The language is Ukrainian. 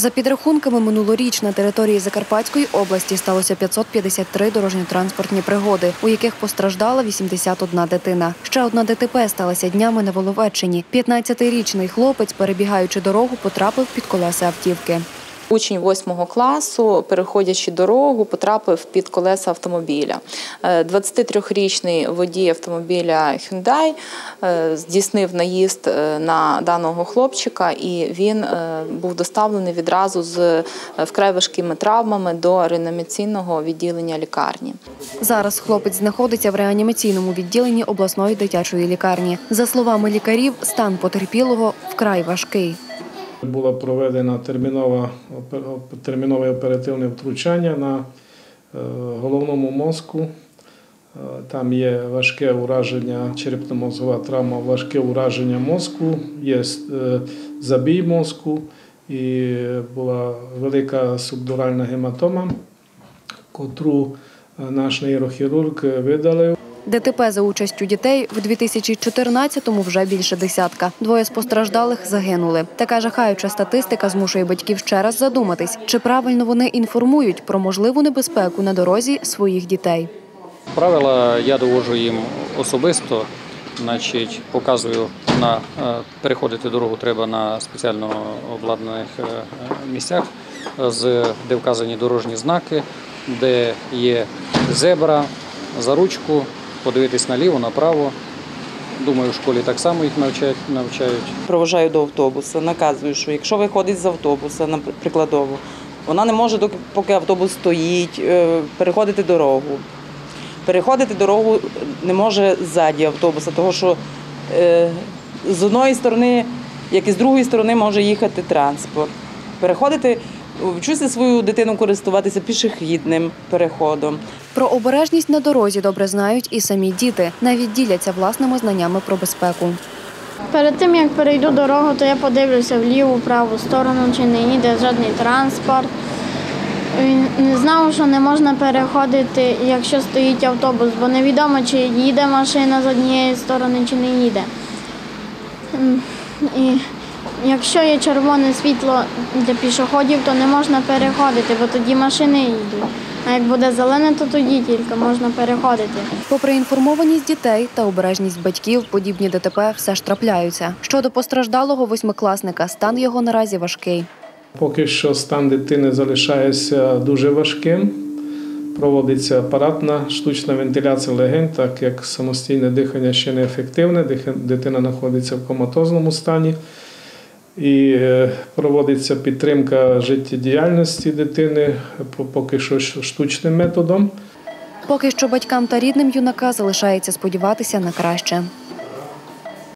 За підрахунками минулоріч на території Закарпатської області сталося 553 дорожньо-транспортні пригоди, у яких постраждала 81 дитина. Ще одна ДТП сталася днями на Воловеччині. 15-річний хлопець, перебігаючи дорогу, потрапив під колеса автівки. Учень 8 класу, переходячи дорогу, потрапив під колеса автомобіля. Е, 23-річний водій автомобіля Hyundai е, здійснив наїзд е, на даного хлопчика, і він е, був доставлений відразу з е, вкрай важкими травмами до реанімаційного відділення лікарні. Зараз хлопець знаходиться в реанімаційному відділенні обласної дитячої лікарні. За словами лікарів, стан потерпілого вкрай важкий. Було проведено термінове оперативне втручання на е, головному мозку. Е, Там є важке ураження, черепно-мозгова травма, важке ураження мозку, є е, забій мозку і була велика субдуральна гематома, котру наш нейрохірург видалив. ДТП за участю дітей в 2014-му вже більше десятка. Двоє з постраждалих загинули. Така жахаюча статистика змушує батьків ще раз задуматись, чи правильно вони інформують про можливу небезпеку на дорозі своїх дітей. Правила я доводжу їм особисто, значить, показую на е, переходити дорогу треба на спеціально обладнаних е, місцях, де вказані дорожні знаки, де є зебра, за ручку, подивитись наліво, направо. Думаю, в школі так само їх навчають. навчають. проважаю до автобуса, наказую, що якщо виходить з автобуса, прикладово, вона не може, поки автобус стоїть, е, переходити дорогу. Переходити дорогу не може ззаді автобуса, тому що е, з одної сторони, як і з другої сторони, може їхати транспорт. Переходити, вчуся свою дитину користуватися пішохідним переходом. Про обережність на дорозі добре знають і самі діти. Навіть діляться власними знаннями про безпеку. Перед тим як перейду дорогу, то я подивлюся в ліву, праву сторону, чи не їде жодний транспорт. Не знав, що не можна переходити, якщо стоїть автобус, бо невідомо, чи їде машина з однієї сторони, чи не їде. І якщо є червоне світло для пішоходів, то не можна переходити, бо тоді машини їдуть. А як буде зелене, то тоді тільки можна переходити. Попри інформованість дітей та обережність батьків, подібні ДТП все ж трапляються. Щодо постраждалого восьмикласника, стан його наразі важкий. Поки що стан дитини залишається дуже важким. Проводиться апаратна штучна вентиляція легень, так як самостійне дихання ще не ефективне. Дитина знаходиться в коматозному стані. І е, проводиться підтримка життєдіяльності дитини по- поки що штучним методом. Поки що батькам та рідним юнака залишається сподіватися на краще.